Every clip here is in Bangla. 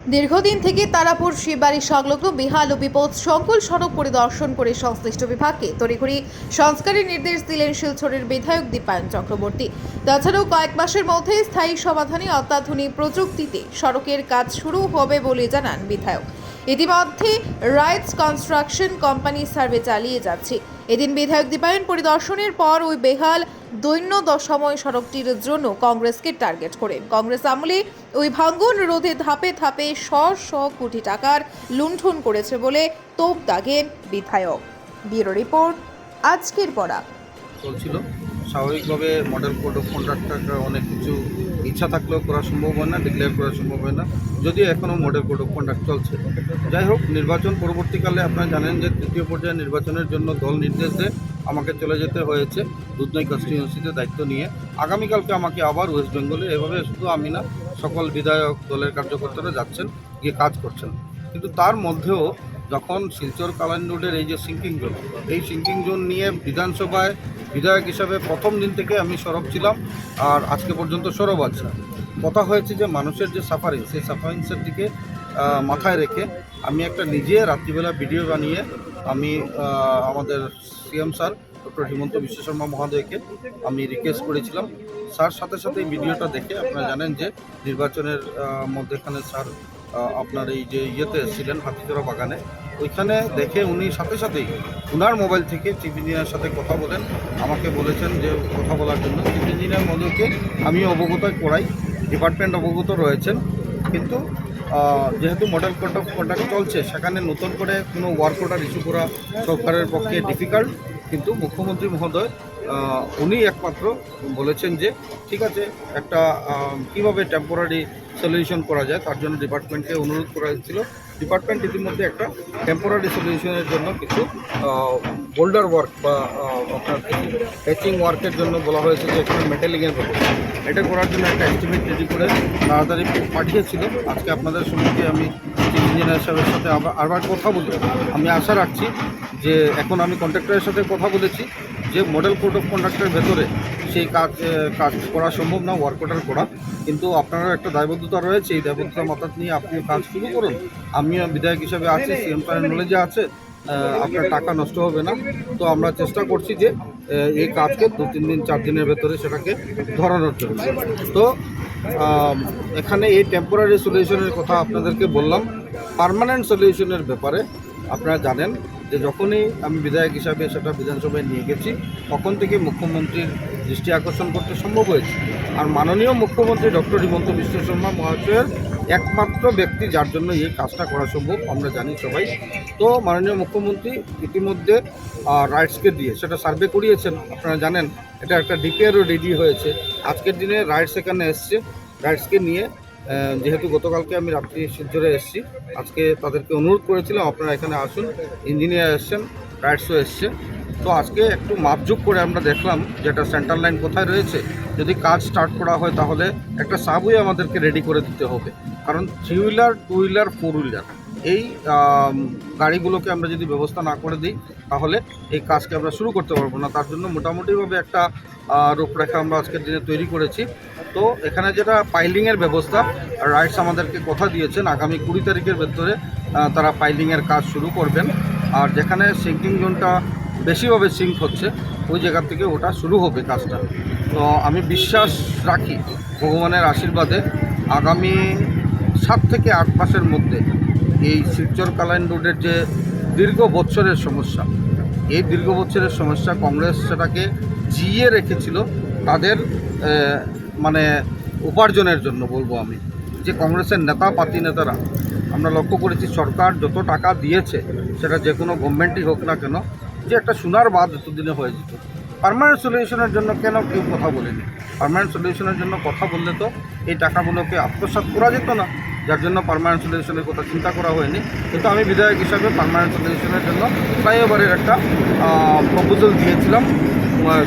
দীর্ঘদিন থেকে তারাপুর শিববাড়ি সংলগ্ন বিহাল ও বিপদ সংকুল সড়ক পরিদর্শন করে সংশ্লিষ্ট বিভাগকে তড়িঘড়ি সংস্কারের নির্দেশ দিলেন শিলচরের বিধায়ক দীপায়ন চক্রবর্তী। তাছাড়াও কয়েক মাসের মধ্যে স্থায়ী সমাধানে অত্যাধুনিক প্রযুক্তিতে সড়কের কাজ শুরু হবে বলে জানান বিধায়ক। ইতিমধ্যে রাইটস কনস্ট্রাকশন কোম্পানি সার্ভে চালিয়ে যাচ্ছে। এদিন বিধায়ক দীপায়ন পরিদর্শনের পর ওই বেহাল দৈন্য দশময় সড়কটির জন্য কংগ্রেসকে টার্গেট করেন। কংগ্রেস আমলে ওই ভাঙ্গন রোধে ধাপে ধাপে শ শ কোটি টাকার লুণ্ঠন করেছে বলে তোপ দাগেন বিধায়ক। ব্যুরো রিপোর্ট, আজকের পড়া চলছিল। স্বাভাবিকভাবে মডেল কোড অফ অনেক কিছু ইচ্ছা থাকলেও করা সম্ভব হয় না ডিক্লেয়ার করা সম্ভব হয় না। যদিও এখনও মডেল কোড অফ কন্ডাক্ট চলছে। যাই হোক, নির্বাচন পরবর্তীকালে আপনারা জানেন যে তৃতীয় পর্যায়ে নির্বাচনের জন্য দল নির্দেশ দেয়, আমাকে চলে যেতে হয়েছে দুধনৈ কনস্টিটিউন্সিতে দায়িত্ব নিয়ে। আগামীকালকে আমাকে আবার ওয়েস্ট বেঙ্গলে এভাবে শুধু আমি না, সকল বিধায়ক দলের কার্যকর্তারা যাচ্ছেন, গিয়ে কাজ করছেন। কিন্তু তার মধ্যেও যখন শিলচর কালান রোডের এই যে সিঙ্কিং জোন এই সিঙ্কিং জোন নিয়ে বিধানসভায় বিধায়ক হিসাবে প্রথম দিন থেকে আমি সরব ছিলাম, আর আজকে পর্যন্ত সরব আছে। কথা হয়েছে যে মানুষের যে সাফারিং সেই সাফারিংসের দিকে মাথায় রেখে আমি একটা নিজে রাত্রিবেলা ভিডিও বানিয়ে আমি আমাদের CM sir doctor Himanta Biswa Sarma মহোদয়কে আমি রিকোয়েস্ট করেছিলাম। স্যার সাথে সাথে এই ভিডিওটা দেখে আপনারা জানেন যে নির্বাচনের মধ্যেখানে স্যার আপনার এই যে ইয়েতে এসেছিলেন হাতিচড়া বাগানে ওইখানে দেখে উনি সাথে সাথেই উনার মোবাইল থেকে চিফ ইঞ্জিনিয়ারের সাথে কথা বলেন, আমাকে বলেছেন যে কথা বলার জন্য। চিফ ইঞ্জিনিয়ার মধ্যে আমি অবগত করাই, ডিপার্টমেন্ট অবগত রয়েছেন। কিন্তু যেহেতু মডেল কোড অফ কন্ডাক্ট চলছে, সেখানে নতুন করে কোনো ওয়ার্ক অর্ডার ইস্যু করা সরকারের পক্ষে ডিফিকাল্ট কিন্তু মুখ্যমন্ত্রী মহোদয় উনি একমাত্র বলেছেন যে, ঠিক আছে, একটা কীভাবে টেম্পোরারি সলিউশন করা যায়, তার জন্য ডিপার্টমেন্টকে অনুরোধ করা হয়েছিল। ডিপার্টমেন্ট ইতিমধ্যে একটা টেম্পোরারি সলিউশনের জন্য কিছু বোল্ডার ওয়ার্ক বা আপনার প্যাচিং ওয়ার্কের জন্য বলা হয়েছে যে এখানে মেটালিংয়ের ব্যবস্থা। এটা করার জন্য একটা এস্টিমেট রেডি করে তাড়াতাড়ি পাঠিয়েছিল। আজকে আপনাদের সঙ্গে আমি ইঞ্জিনিয়ার সাহেবের সাথে আবার কথা বলি আমি আশা রাখছি যে এখন আমি কন্ট্রাক্টরের সাথে কথা বলেছি যে মডেল কোড অফ কন্ডাক্টের ভেতরে সেই কাজ কাজ করা সম্ভব না ওয়ার্ক অর্ডার করা। কিন্তু আপনারও একটা দায়বদ্ধতা রয়েছে এই দায়বদ্ধতা মাথাত নিয়ে আপনি কাজ শুরু করুন। আমিও বিধায়ক হিসাবে আছি সিএম স্যারের নলেজে আছে আপনার টাকা নষ্ট হবে না। তো আমরা চেষ্টা করছি যে এই কাজকে দু তিন দিন চার দিনের ভেতরে সেটাকে ধরানোর জন্য। তো এখানে এই টেম্পোরারি সলিউশনের কথা আপনাদেরকে বললাম। পার্মানেন্ট সলিউশনের ব্যাপারে আপনারা জানেন যে যখনই আমি বিধায়ক হিসাবে সেটা বিধানসভায় নিয়ে গেছি, তখন থেকে মুখ্যমন্ত্রীর দৃষ্টি আকর্ষণ করতে সম্ভব হয়েছে। আর মাননীয় মুখ্যমন্ত্রী ডক্টর হিমন্ত বিশ্ব শর্মা মহাশয়ের একমাত্র ব্যক্তি যার জন্য এই কাজটা করা সম্ভব, আমরা জানি সবাই। তো মাননীয় মুখ্যমন্ত্রী ইতিমধ্যে রাইটসকে দিয়ে সেটা সার্ভে করিয়েছেন, আপনারা জানেন, এটা একটা ডিপিআরও রেডি হয়েছে। আজকের দিনে রাইটস এখানে এসছে রাইটসকে নিয়ে যেহেতু গতকালকে আমি রাত্রি শিলচরে এসেছি, আজকে তাদেরকে অনুরোধ করেছিলাম, আপনারা এখানে আসুন, ইঞ্জিনিয়ার এসছেন রাইটসও এসছে। তো আজকে একটু মাপজুপ করে আমরা দেখলাম যে যেটা সেন্ট্রাল লাইন কোথায় রয়েছে। যদি কাজ স্টার্ট করা হয় তাহলে একটা সাবওয়ে আমাদেরকে রেডি করে দিতে হবে। কারণ three wheeler two wheeler four wheeler এই গাড়িগুলোকে আমরা যদি ব্যবস্থা না করে দিই, তাহলে এই কাজকে আমরা শুরু করতে পারব না। তার জন্য মোটামুটিভাবে একটা রূপরেখা আমরা আজকের দিনে তৈরি করেছি। তো এখানে যেটা পাইলিংয়ের ব্যবস্থা, রাইটস আমাদেরকে কথা দিয়েছেন, আগামী কুড়ি তারিখের ভেতরে তারা পাইলিংয়ের কাজ শুরু করবেন। আর যেখানে সিঙ্কিং জোনটা বেশিভাবে সিঙ্ক হচ্ছে, ওই জায়গা থেকে ওটা শুরু হবে কাজটা। তো আমি বিশ্বাস রাখি, ভগবানের আশীর্বাদে আগামী সাত থেকে আট মাসের মধ্যে এই শিবচর কালাইন রোডের যে দীর্ঘ বছরের সমস্যা, এই দীর্ঘ বছরের সমস্যা কংগ্রেস সেটাকে জিয়ে রেখেছিল তাদের মানে উপার্জনের জন্য বলব আমি। যে কংগ্রেসের নেতা, পাতি নেতারা, আমরা লক্ষ্য করেছি সরকার যত টাকা দিয়েছে, সেটা যে কোনো গভর্নমেন্টই হোক না কেন, যে একটা সোনার বাদ এতদিনে হয়ে যেত। পারমানেন্ট সলিউশনের জন্য কেন কেউ কথা বলেনি? পারমানেন্ট সলিউশনের জন্য কথা বললে তো এই টাকাগুলোকে আত্মসাৎ করা যেত না। যার জন্য পার্মানেন্ট সলিউশনের কথা চিন্তা করা হয়নি। কিন্তু আমি বিধায়ক হিসাবে পার্মানেন্ট সলিউশনের জন্য ফ্লাইওভারের একটা প্রপোজাল দিয়েছিলাম।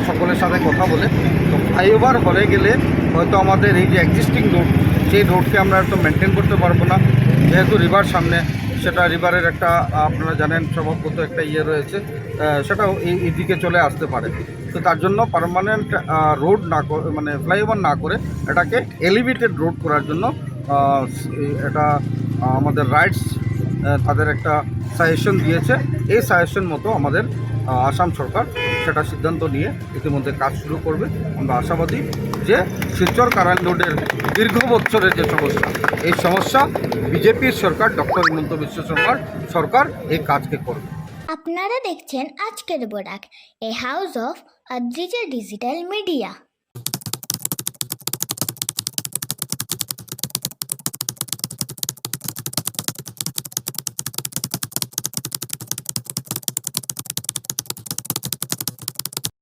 সকলের সাথে কথা বলে। তো ফ্লাইওভার হয়ে গেলে হয়তো আমাদের এই যে এক্সিস্টিং রোড সেই রোডকে আমরা একটু মেনটেন করতে পারব না। যেহেতু রিভার সামনে, সেটা রিভারের একটা আপনারা জানেন, স্বভাবগত একটা ইয়ে রয়েছে। সেটাও এই এই দিকে চলে আসতে পারে। তো তার জন্য পার্মানেন্ট রোড না মানে ফ্লাইওভার না করে এটাকে এলিভেটেড রোড করার জন্য এটা আমাদের রাইটস তাদের একটা সাজেশন দিয়েছে। এই সাজেশন মতো আমাদের আসাম সরকার সেটা সিদ্ধান্ত নিয়ে ইতিমধ্যে কাজ শুরু করবে। আমরা আশাবাদী যে শিলচর কারাইল রোডের দীর্ঘ বছরের যে সমস্যা, এই সমস্যা বিজেপির সরকার ডক্টর হিমন্ত বিশ্ব শর্মার সরকার এই কাজকে করবে। আপনারা দেখছেন আজকের Borak a house of Adrija digital media